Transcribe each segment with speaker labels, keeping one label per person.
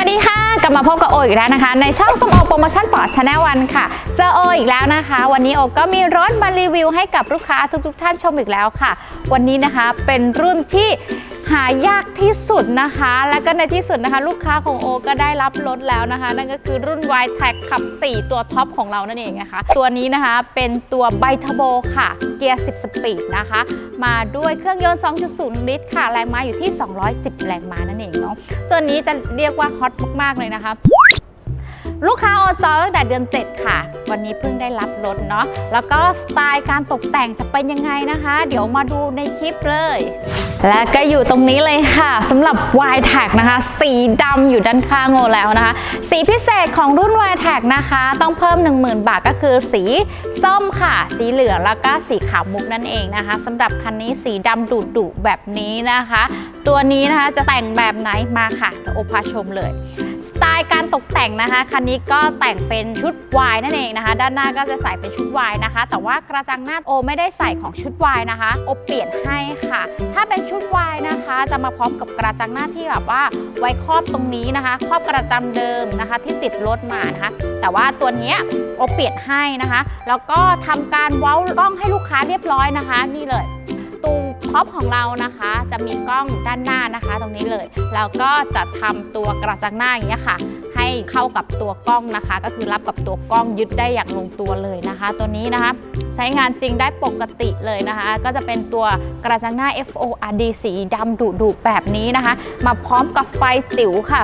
Speaker 1: วัสดีค่ะ กลับมาพบกับโออีกแล้วนะคะ ในช่องสมโอโปรโมชั่นปอชาแนลวันค่ะ เจอโออีกแล้วนะคะ วันนี้โอก็มีรถมารีวิวให้กับลูกค้าทุกๆ ท่านชมอีกแล้วค่ะ วันนี้นะคะเป็นรุ่นที่ หายากที่สุดนะคะ และก็ในที่สุดนะคะ ลูกค้าของโอก็ได้รับรถแล้วนะคะ นั่นก็คือรุ่น y t e c ขับ 4 ตัวท็อปของเรานั่นเองนะคะ ตัวนี้นะคะเป็นตัวไบทโบค่ะ เกียร์ 10 สปีดนะคะ มาด้วยเครื่องยนต์ 2.0 ลิตรค่ะ แรงม้าอยู่ที่ 210 แรงม้านั่นเองเนาะตัวนี้จะเรียกว่าฮอตมากๆเลยนะคะ ลูกค้าออจอตั้งแต่เดือน 7 ค่ะ วันนี้เพิ่งได้รับรถเนาะแล้วก็สไตล์การตกแต่งจะเป็นยังไงนะคะ เดี๋ยวมาดูในคลิปเลย และก็อยู่ตรงนี้เลยค่ะสำหรับ y t a g นะคะ สีดำอยู่ด้านข้างโอแล้วนะคะ สีพิเศษของรุ่น y t a g นะคะ ต้องเพิ่ม 10,000 บาทก็คือสีส้มค่ะ สีเหลืองแล้วก็สีขาวมุกนั่นเองนะคะสำหรับคันนี้สีดำดุดุแบบนี้นะคะ ตัวนี้นะคะจะแต่งแบบไหนมาค่ะโอพาชมเลย สไตล์การตกแต่งนะคะคันนี้ก็แต่งเป็นชุดวายนั่นเองนะคะ ด้านหน้าก็จะใส่เป็นชุดวายนะคะ แต่ว่ากระจังหน้าโอไม่ได้ใส่ของชุดวายนะคะโอเปลี่ยนให้ค่ะ ถ้าเป็นชุดวายนะคะ จะมาพร้อมกับกระจังหน้าที่แบบว่าไว้ครอบตรงนี้นะคะ ครอบกระจังเดิมนะคะ ที่ติดรถมานะคะ แต่ว่าตัวนี้โอเปลี่ยนให้นะคะ แล้วก็ทำการเว้ากล้องให้ลูกค้าเรียบร้อยนะคะ นี่เลย ตูท็อปของเรานะคะ จะมีกล้องด้านหน้านะคะ ตรงนี้เลยแล้วก็จะทำตัวกระจังหน้าอย่างเงี้ยค่ะ ให้เข้ากับตัวกล้องนะคะ ก็คือรับกับตัวกล้องยึดได้อย่างลงตัวเลยนะคะ ตัวนี้นะคะใช้งานจริงได้ปกติเลยนะคะ ก็จะเป็นตัวกระจังหน้า FORD สีดำดุดุแบบนี้นะคะ มาพร้อมกับไฟจิ๋วค่ะ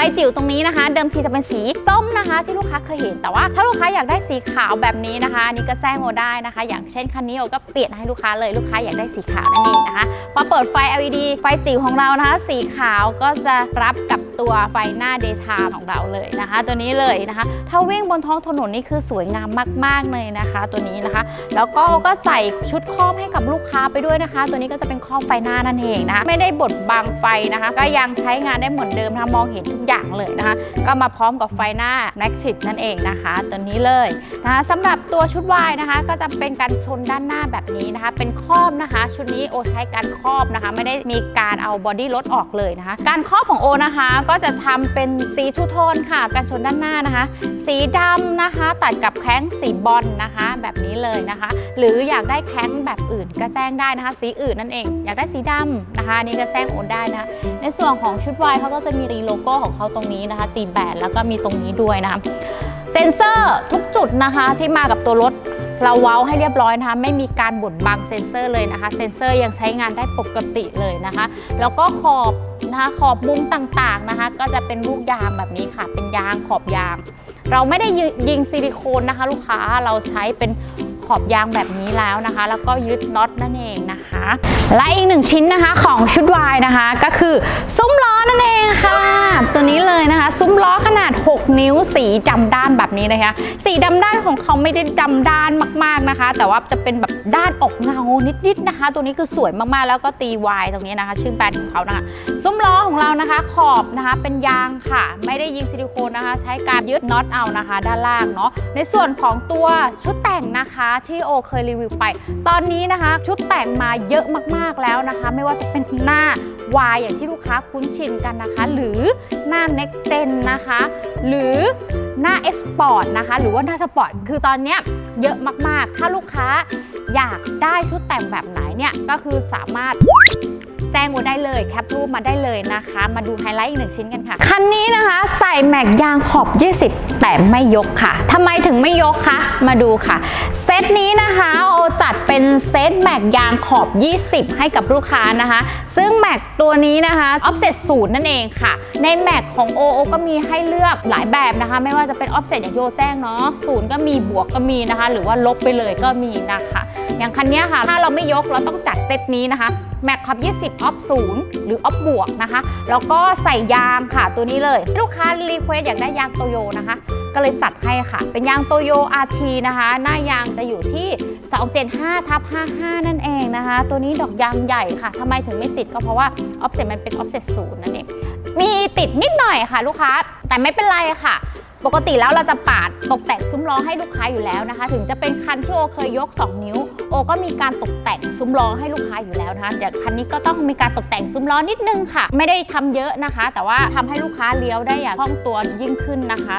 Speaker 1: ไฟจิ๋วตรงนี้นะคะ เดิมทีจะเป็นสีส้มนะคะ ที่ลูกค้าเคยเห็นแต่ว่า ถ้าลูกค้าอยากได้สีขาวแบบนี้นะคะอันนี้ก็แจ้งโอได้นะคะ อย่างเช่นคันนี้โอก็เปลี่ยนให้ลูกค้าเลยลูกค้าอยากได้สีขาวนั่นเองนะคะพอเปิดไฟ LED ไฟจิ๋วของเรานะคะ สีขาวก็จะรับกับตัวไฟหน้า daytime ของเราเลยนะคะ ตัวนี้เลยนะคะ ถ้าวิ่งบนท้องถนนนี่คือสวยงามมาก ๆเลยนะคะ ตัวนี้นะคะ แล้วก็โอก็ใส่ชุดครอบให้กับลูกค้าไปด้วยนะคะ ตัวนี้ก็จะเป็นครอบไฟหน้านั่นเองนะคะไม่ได้บดบังไฟนะคะ ก็ยังใช้งานได้เหมือนเดิมนะมองเห็นทุกอย่างเลยนะคะ ก็มาพร้อมกับไฟหน้า Maxit นั่นเองนะคะตัวนี้เลยนะคะสำหรับตัวชุดวายนะคะ ก็จะเป็นการชนด้านหน้าแบบนี้นะคะ เป็นครอบนะคะ ชุดนี้โอใช้การครอบนะคะ ไม่ได้มีการเอาบอดี้รถออกเลยนะคะ การครอบของโอนะคะก็จะทำเป็นสีทูโทนค่ะ การชนด้านหน้านะคะ สีดำนะคะ ตัดกับแข้งสีบอลนะคะ แบบนี้เลยนะคะ หรืออยากได้แข้งแบบอื่นก็แจ้งได้นะคะ สีอื่นนั่นเอง อยากได้สีดำนะคะนนี่ก็แจ้งโอนได้นะคะในส่วนของชุดวายเขาก็จะมีรีโลโก้ของเขาตรงนี้นะคะ ตีแบนแล้วก็มีตรงนี้ด้วยนะคะเซ็นเซอร์ทุกจุดนะคะที่มากับตัวรถเราเว้าให้เรียบร้อยนะคะไม่มีการบดบังเซ็นเซอร์เลยนะคะ เซ็นเซอร์ยังใช้งานได้ปกติเลยนะคะ แล้วก็ขอบนะคะขอบมุมต่างๆนะคะ ก็จะเป็นลูกยางแบบนี้ค่ะ เป็นยางขอบยาง เราไม่ได้ยิงซิลิโคนนะคะ ลูกค้าเราใช้เป็นขอบยางแบบนี้แล้วนะคะ แล้วก็ยึดน็อตนั่นเองนะคะ และอีกหนึ่งชิ้นนะคะของชุดวายนะคะ ก็คือซุ้มล้อนั่นเองค่ะ ตัวนี้เลยนะคะ ซุ้มล้อขนาด 6 นิ้วสีดำด้านแบบนี้นะคะ สีดำด้านของเขาไม่ได้ดำด้านมากๆนะคะ แต่ว่าจะเป็นแบบด้านออกเงานิดๆนะคะ ตัวนี้คือสวยมากๆแล้วก็ตีวายตรงนี้นะคะ ชื่อแบรนด์ของเขานะคะ ซุ้มล้อของเรานะคะ ขอบนะคะเป็นยางค่ะ ไม่ได้ยิงซิลิโคนนะคะ ใช้การยึดน็อตเอานะคะ ด้านล่างเนาะในส่วนของตัวชุดแต่งนะคะที่โอเคยรีวิวไป ตอนนี้นะคะ ชุดแต่งมาเยอะมากๆแล้วนะคะ ไม่ว่าจะเป็นหน้า วายอย่างที่ลูกค้าคุ้นชินกันนะคะ หรือหน้า next gen นะคะ หรือหน้า Export นะคะ หรือว่าหน้าสปอร์ตคือตอนนี้เยอะมากๆ ถ้าลูกค้าอยากได้ชุดแต่งแบบไหนเนี่ย ก็คือสามารถแจ้งโมได้เลยแคปรูปมาได้เลยนะคะ มาดูไฮไลท์อีกหนึ่งชิ้นกันค่ะ คันนี้นะคะ ใส่แม็กยางขอบ 20 แต่ไม่ยกค่ะทำไมถึงไม่ยกคะ มาดูค่ะ เซตนี้นะคะ จัดเป็นเซตแม็กยางขอบ 20 ให้กับลูกค้านะคะ ซึ่งแม็กตัวนี้นะคะออฟเซตสูตรนั่นเองค่ะ ในแม็กของโอโอก็มีให้เลือกหลายแบบนะคะ ไม่ว่าจะเป็นออฟเซตอย่างที่โอแจ้งเนาะศูนย์ก็มีบวกก็มีนะคะ หรือว่าลบไปเลยก็มีนะคะ อย่างคันนี้ค่ะ ถ้าเราไม่ยกเราต้องจัดเซตนี้นะคะแม็กขับ 20 ออฟศูนย์หรือออฟบวกนะคะ แล้วก็ใส่ยางค่ะตัวนี้เลย ลูกค้ารีเควสอยากได้ยางโตโยนะคะ ก็เลยจัดให้ค่ะ เป็นยางโตโยอาทีนะคะ หน้ายางจะอยู่ที่275ทับ55 นั่นเองนะคะ ตัวนี้ดอกยางใหญ่ค่ะทำไมถึงไม่ติดก็เพราะว่าออฟเซ็ตมันเป็นออฟเซ็ตศูนย์นั่นเอง มีติดนิดหน่อยค่ะลูกค้า แต่ไม่เป็นไรค่ะ ปกติแล้วเราจะปาดตกแต่งซุ้มล้อให้ลูกค้าอยู่แล้วนะคะ ถึงจะเป็นคันที่โอเคยยก 2 นิ้ว โอก็มีการตกแต่งซุ้มล้อให้ลูกค้าอยู่แล้วนะคะเดี๋ยวคันนี้ก็ต้องมีการตกแต่งซุ้มล้อนิดนึงค่ะ ไม่ได้ทำเยอะนะคะ แต่ว่าทำให้ลูกค้าเลี้ยวได้อย่างคล่องตัวยิ่งขึ้นนะคะ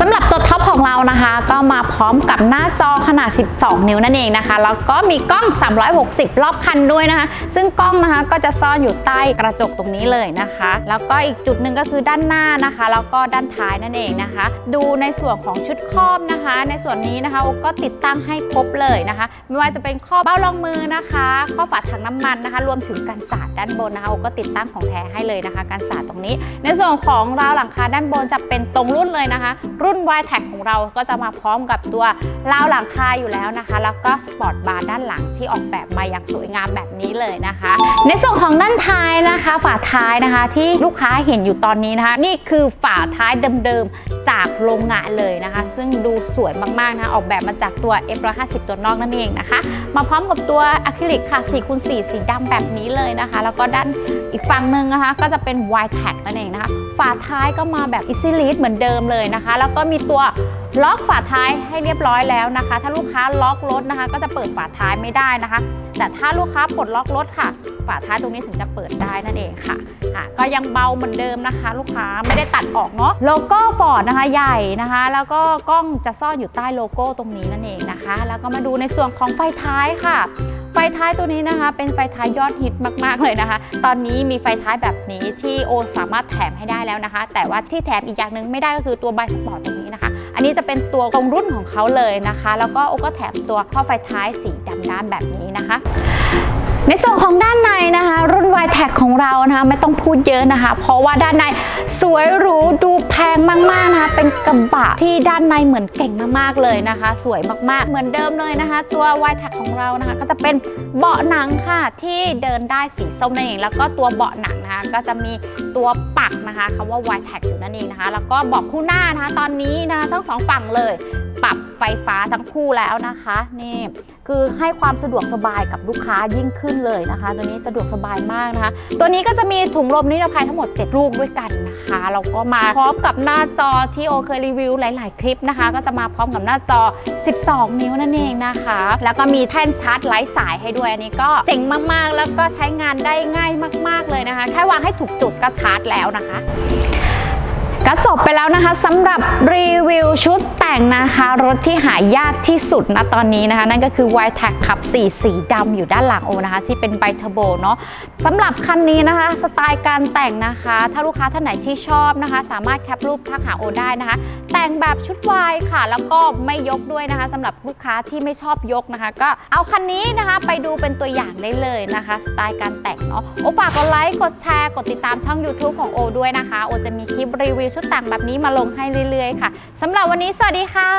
Speaker 1: สำหรับตัวท็อปของเรานะคะ ก็มาพร้อมกับหน้าจอขนาด 12 นิ้วนั่นเองนะคะแล้วก็มีกล้อง 360 รอบคันด้วยนะคะ ซึ่งกล้องนะคะก็จะซ่อนอยู่ใต้กระจกตรงนี้เลยนะคะ แล้วก็อีกจุดหนึ่งก็คือด้านหน้านะคะ แล้วก็ด้านท้ายนั่นเองนะคะดูในส่วนของชุดครอบนะคะ ในส่วนนี้นะคะโอก็ติดตั้งให้ครบเลยนะคะ ไม่ว่าจะเป็นข้อเบ้ารองมือนะคะข้อฝาถังน้ำมันนะคะ รวมถึงกันสาดด้านบนนะคะโอก็ติดตั้งของแท้ให้เลยนะคะกันสาดตรงนี้ ในส่วนของราวหลังคาด้านบนจะเป็นตรงรุ่นเลยนะคะ รุ่น y t e c ของเราก็จะมาพร้อมกับตัวราวหลังคาอยู่แล้วนะคะ แล้วก็สปอร์ตบาร์ด้านหลังที่ออกแบบมาอย่างสวยงามแบบนี้เลยนะคะ ในส่วนของด้านท้ายนะคะ ฝาท้ายนะคะ ที่ลูกค้าเห็นอยู่ตอนนี้นะคะ นี่คือฝาท้ายเดิมๆจากโรงงานเลยนะคะ ซึ่งดูสวยมากๆนะะออกแบบมาจากตัว F150 ตัวนอกนั่นเองนะคะ มาพร้อมกับตัวอะคริลิกค่ะ4คูณ4สีดำแบบนี้เลยนะคะ แล้วก็ด้านอีกฝั่งหนึ่งนะคะก็จะเป็น Y t a g นั่นเองนะคะ ฝาท้ายก็มาแบบ Easy Lead เหมือนเดิมเลยนะคะ แล้วก็มีตัว ล็อกฝาท้ายให้เรียบร้อยแล้วนะคะ ถ้าลูกค้าล็อกรถนะคะ ก็จะเปิดฝาท้ายไม่ได้นะคะ แต่ถ้าลูกค้าปลดล็อกรถค่ะ ฝาท้ายตรงนี้ถึงจะเปิดได้นั่นเองค่ะอะ ก็ยังเบาเหมือนเดิมนะคะ ลูกค้าไม่ได้ตัดออกเนาะโลโก้ฟอร์ดนะคะใหญ่นะคะ แล้วก็กล้องจะซ่อนอยู่ใต้โลโก้ตรงนี้นั่นเองนะคะ แล้วก็มาดูในส่วนของไฟท้ายค่ะไฟท้ายตัวนี้นะคะเป็นไฟท้ายยอดฮิตมากๆเลยนะคะ ตอนนี้มีไฟท้ายแบบนี้ที่โอสามารถแถมให้ได้แล้วนะคะ แต่ว่าที่แถมอีกอย่างหนึ่งไม่ได้ก็คือตัวไบสปอร์ตตรงนี้นะคะ อันนี้จะเป็นตัวตรงรุ่นของเขาเลยนะคะ แล้วก็โอก็แถมตัวข้อไฟท้ายสีดำด้านแบบนี้นะคะ ในส่วนของด้านในนะคะ รุ่น y t e c ของเรานะคะไม่ต้องพูดเยอะนะคะ เพราะว่าด้านในสวยหรูดูแพงมากๆนะคะ เป็นกระบะที่ด้านในเหมือนเก่งมากๆเลยนะคะ สวยมากๆ เหมือนเดิมเลยนะคะ ตัว y t e c ของเรานะคะ ก็จะเป็นเบาะหนังค่ะที่เดินได้สีส้มนั่นเองแล้วก็ตัวเบาะหนังนะคะก็จะมีตัวปักนะคะคำว่า y t e c อยู่นั่นเองนะคะ แล้วก็เบาะคู่หน้านะคะ ตอนนี้นะคะทั้งสองฝั่งเลย ปรับไฟฟ้าทั้งคู่แล้วนะคะนี่ คือให้ความสะดวกสบายกับลูกค้ายิ่งขึ้นเลยนะคะ ตัวนี้สะดวกสบายมากนะคะ ตัวนี้ก็จะมีถุงลมนิรภัยทั้งหมด 7 ลูกด้วยกันนะคะแล้วก็มาพร้อมกับหน้าจอที่โอเคยรีวิวหลาย ๆ คลิปนะคะ ก็จะมาพร้อมกับหน้าจอ 12 นิ้วนั่นเองนะคะ แล้วก็มีแท่นชาร์จไร้สายให้ด้วยอันนี้ก็เจ๋งมาก ๆ แล้วก็ใช้งานได้ง่ายมาก ๆ เลยนะคะ แค่วางให้ถูกจุดก็ชาร์จแล้วนะคะ ก็จบไปแล้วนะคะสำหรับรีวิวชุดแต่งนะคะ รถที่หายากที่สุดนะตอนนี้นะคะ นั่นก็คือ y t e c ขับ4สีดำอยู่ด้านหลังโอนะคะ ที่เป็นไบเทอร์โบเนาะสำหรับคันนี้นะคะ สไตล์การแต่งนะคะ ถ้าลูกค้าท่านไหนที่ชอบนะคะ สามารถแคปรูปทักหาโอได้นะคะ แต่งแบบชุดวายค่ะ แล้วก็ไม่ยกด้วยนะคะสำหรับลูกค้าที่ไม่ชอบยกนะคะ ก็เอาคันนี้นะคะไปดูเป็นตัวอย่างได้เลยนะคะ สไตล์การแต่งเนาะโอฝากกดไลค์กดแชร์กดติดตามช่อง YouTube ของโอด้วยนะคะโอจะมีคลิปรีวิวชุดต่างแบบนี้มาลงให้เรื่อยๆ ค่ะสำหรับวันนี้สวัสดีค่ะ